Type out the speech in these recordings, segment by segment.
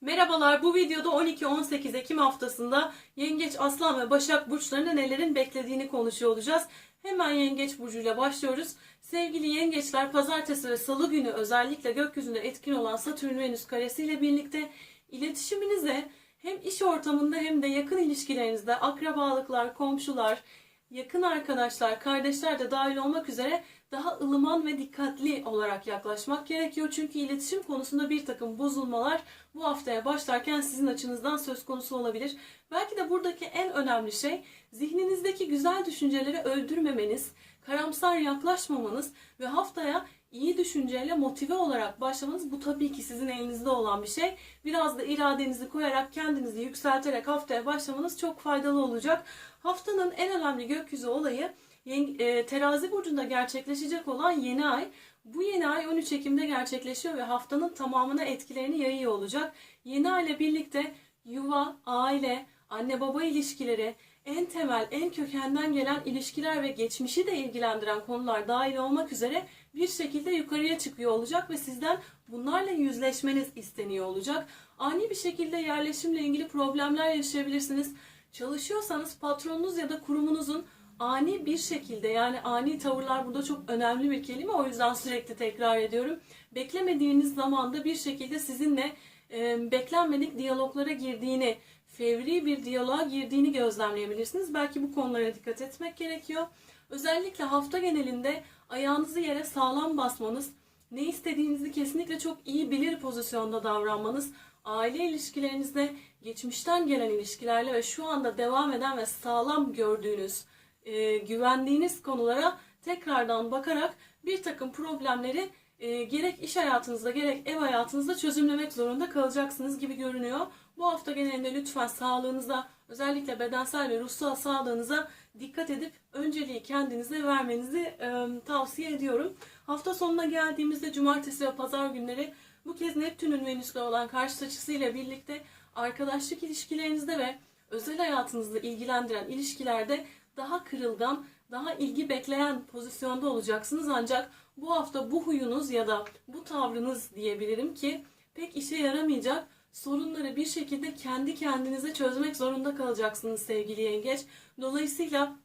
Merhabalar, bu videoda 12-18 Ekim haftasında Yengeç, Aslan ve Başak burçlarında nelerin beklediğini konuşuyor olacağız. Hemen Yengeç burcuyla başlıyoruz. Sevgili Yengeçler, pazartesi ve salı günü özellikle gökyüzünde etkin olan Satürn-Venüs karesiyle birlikte iletişiminize hem iş ortamında hem de yakın ilişkilerinizde akrabalıklar, komşular, yakın arkadaşlar, kardeşler de dahil olmak üzere daha ılıman ve dikkatli olarak yaklaşmak gerekiyor. Çünkü iletişim konusunda bir takım bozulmalar bu haftaya başlarken sizin açınızdan söz konusu olabilir. Belki de buradaki en önemli şey zihninizdeki güzel düşünceleri öldürmemeniz, karamsar yaklaşmamanız ve haftaya iyi düşünceyle motive olarak başlamanız bu tabii ki sizin elinizde olan bir şey. Biraz da iradenizi koyarak kendinizi yükselterek haftaya başlamanız çok faydalı olacak. Haftanın en önemli gökyüzü olayı e, Terazi burcunda gerçekleşecek olan yeni ay. Bu yeni ay 13 Ekim'de gerçekleşiyor ve haftanın tamamına etkilerini yayıyor olacak. Yeni ay ile birlikte yuva, aile, anne baba ilişkileri, en temel, en kökenden gelen ilişkiler ve geçmişi de ilgilendiren konular dahil olmak üzere bir şekilde yukarıya çıkıyor olacak ve sizden bunlarla yüzleşmeniz isteniyor olacak. Ani bir şekilde yerleşimle ilgili problemler yaşayabilirsiniz. Çalışıyorsanız patronunuz ya da kurumunuzun ani bir şekilde yani ani tavırlar burada çok önemli bir kelime o yüzden sürekli tekrar ediyorum. Beklemediğiniz zamanda bir şekilde sizinle e, beklenmedik diyaloglara girdiğini, fevri bir diyaloğa girdiğini gözlemleyebilirsiniz. Belki bu konulara dikkat etmek gerekiyor. Özellikle hafta genelinde ayağınızı yere sağlam basmanız, ne istediğinizi kesinlikle çok iyi bilir pozisyonda davranmanız, aile ilişkilerinizde geçmişten gelen ilişkilerle ve şu anda devam eden ve sağlam gördüğünüz, e, güvendiğiniz konulara tekrardan bakarak bir takım problemleri e, gerek iş hayatınızda gerek ev hayatınızda çözümlemek zorunda kalacaksınız gibi görünüyor. Bu hafta genelinde lütfen sağlığınıza özellikle bedensel ve ruhsal sağlığınıza dikkat edip önceliği kendinize vermenizi e, tavsiye ediyorum. Hafta sonuna geldiğimizde cumartesi ve pazar günleri bu kez Neptün'ün Venüs'le olan karşı açısıyla birlikte arkadaşlık ilişkilerinizde ve özel hayatınızla ilgilendiren ilişkilerde daha kırılgan, daha ilgi bekleyen pozisyonda olacaksınız. Ancak bu hafta bu huyunuz ya da bu tavrınız diyebilirim ki pek işe yaramayacak. Sorunları bir şekilde kendi kendinize çözmek zorunda kalacaksınız sevgili yengeç. Dolayısıyla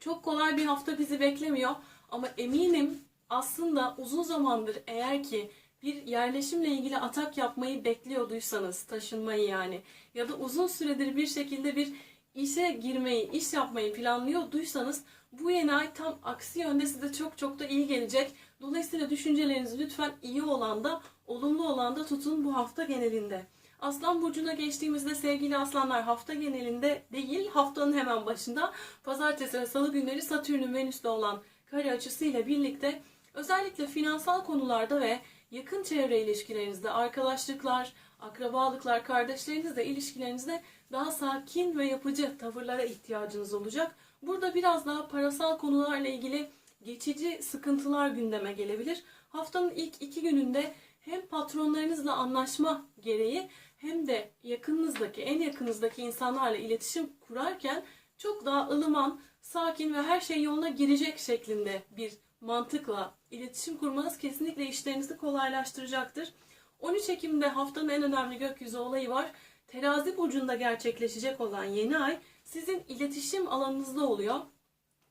çok kolay bir hafta bizi beklemiyor. Ama eminim aslında uzun zamandır eğer ki bir yerleşimle ilgili atak yapmayı bekliyorduysanız, taşınmayı yani ya da uzun süredir bir şekilde bir işe girmeyi, iş yapmayı planlıyorduysanız bu yeni ay tam aksi yönde size çok çok da iyi gelecek. Dolayısıyla düşüncelerinizi lütfen iyi olanda, olumlu olanda tutun bu hafta genelinde. Aslan burcuna geçtiğimizde sevgili aslanlar hafta genelinde değil haftanın hemen başında pazartesi ve salı günleri Satürn'ün Venüs'te olan kare açısıyla birlikte özellikle finansal konularda ve yakın çevre ilişkilerinizde arkadaşlıklar, akrabalıklar, kardeşlerinizle ilişkilerinizde daha sakin ve yapıcı tavırlara ihtiyacınız olacak. Burada biraz daha parasal konularla ilgili geçici sıkıntılar gündeme gelebilir. Haftanın ilk iki gününde hem patronlarınızla anlaşma gereği hem de yakınınızdaki, en yakınızdaki insanlarla iletişim kurarken çok daha ılıman, sakin ve her şey yoluna girecek şeklinde bir mantıkla iletişim kurmanız kesinlikle işlerinizi kolaylaştıracaktır. 13 Ekim'de haftanın en önemli gökyüzü olayı var. Terazi burcunda gerçekleşecek olan yeni ay sizin iletişim alanınızda oluyor.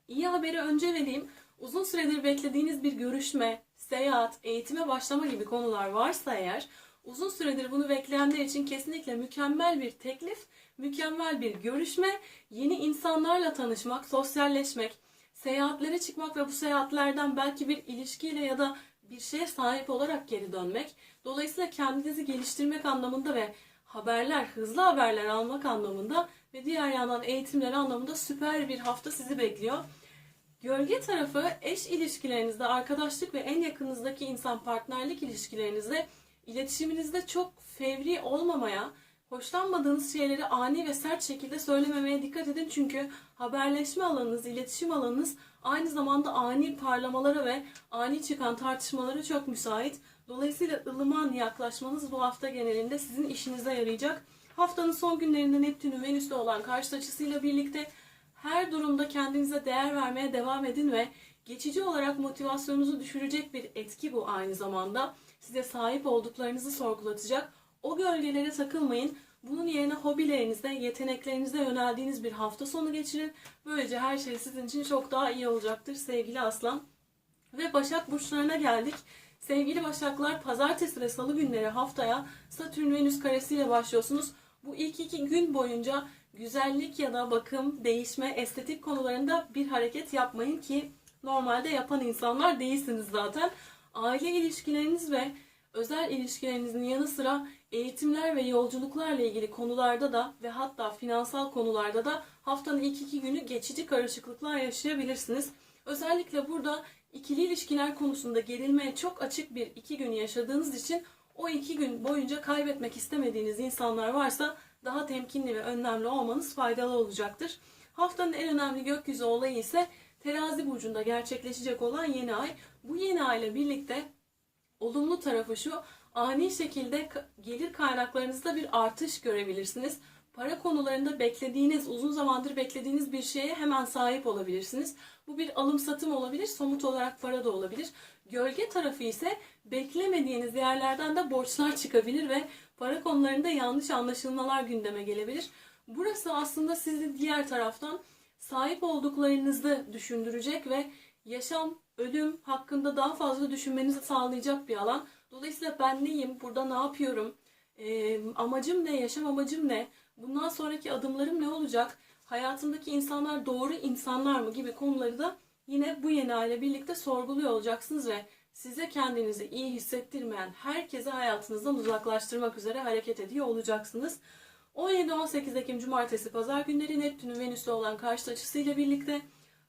İyi haberi önce vereyim. Uzun süredir beklediğiniz bir görüşme, seyahat, eğitime başlama gibi konular varsa eğer uzun süredir bunu bekleyenler için kesinlikle mükemmel bir teklif, mükemmel bir görüşme, yeni insanlarla tanışmak, sosyalleşmek, seyahatlere çıkmak ve bu seyahatlerden belki bir ilişkiyle ya da bir şeye sahip olarak geri dönmek. Dolayısıyla kendinizi geliştirmek anlamında ve haberler, hızlı haberler almak anlamında ve diğer yandan eğitimler anlamında süper bir hafta sizi bekliyor. Gölge tarafı eş ilişkilerinizde, arkadaşlık ve en yakınızdaki insan partnerlik ilişkilerinizde iletişiminizde çok fevri olmamaya, hoşlanmadığınız şeyleri ani ve sert şekilde söylememeye dikkat edin. Çünkü haberleşme alanınız, iletişim alanınız aynı zamanda ani parlamalara ve ani çıkan tartışmalara çok müsait. Dolayısıyla ılıman yaklaşmanız bu hafta genelinde sizin işinize yarayacak. Haftanın son günlerinde Neptün'ün Venüs'te olan karşı açısıyla birlikte her durumda kendinize değer vermeye devam edin ve geçici olarak motivasyonunuzu düşürecek bir etki bu aynı zamanda. Size sahip olduklarınızı sorgulatacak, O gölgelere takılmayın. Bunun yerine hobilerinize, yeteneklerinize yöneldiğiniz bir hafta sonu geçirin. Böylece her şey sizin için çok daha iyi olacaktır sevgili aslan. Ve Başak burçlarına geldik. Sevgili Başaklar pazartesi ve salı günleri haftaya Satürn Venüs karesiyle başlıyorsunuz. Bu ilk iki gün boyunca güzellik ya da bakım, değişme, estetik konularında bir hareket yapmayın ki normalde yapan insanlar değilsiniz zaten. Aile ilişkileriniz ve özel ilişkilerinizin yanı sıra eğitimler ve yolculuklarla ilgili konularda da ve hatta finansal konularda da haftanın ilk iki günü geçici karışıklıklar yaşayabilirsiniz. Özellikle burada ikili ilişkiler konusunda gerilmeye çok açık bir iki gün yaşadığınız için o iki gün boyunca kaybetmek istemediğiniz insanlar varsa daha temkinli ve önlemli olmanız faydalı olacaktır. Haftanın en önemli gökyüzü olayı ise terazi burcunda gerçekleşecek olan yeni ay. Bu yeni ay ile birlikte olumlu tarafı şu ani şekilde gelir kaynaklarınızda bir artış görebilirsiniz. Para konularında beklediğiniz, uzun zamandır beklediğiniz bir şeye hemen sahip olabilirsiniz. Bu bir alım satım olabilir, somut olarak para da olabilir. Gölge tarafı ise beklemediğiniz yerlerden de borçlar çıkabilir ve para konularında yanlış anlaşılmalar gündeme gelebilir. Burası aslında sizi diğer taraftan sahip olduklarınızı düşündürecek ve yaşam, ölüm hakkında daha fazla düşünmenizi sağlayacak bir alan. Dolayısıyla ben neyim, burada ne yapıyorum, Ee, amacım ne, yaşam amacım ne, bundan sonraki adımlarım ne olacak, hayatımdaki insanlar doğru insanlar mı gibi konuları da yine bu yeni aile birlikte sorguluyor olacaksınız ve size kendinizi iyi hissettirmeyen herkese hayatınızdan uzaklaştırmak üzere hareket ediyor olacaksınız. 17-18 Ekim Cumartesi Pazar günleri Neptün'ün Venüs'le olan karşıt açısıyla birlikte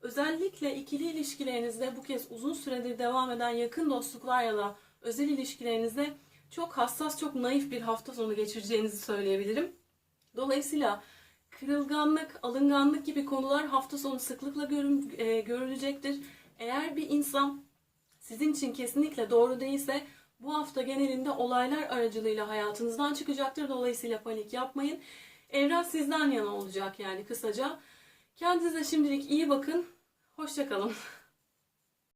özellikle ikili ilişkilerinizde bu kez uzun süredir devam eden yakın dostluklar ya da özel ilişkilerinizde çok hassas, çok naif bir hafta sonu geçireceğinizi söyleyebilirim. Dolayısıyla kırılganlık, alınganlık gibi konular hafta sonu sıklıkla görün- e, görülecektir. Eğer bir insan sizin için kesinlikle doğru değilse bu hafta genelinde olaylar aracılığıyla hayatınızdan çıkacaktır. Dolayısıyla panik yapmayın. Evren sizden yana olacak yani kısaca. Kendinize şimdilik iyi bakın. Hoşçakalın.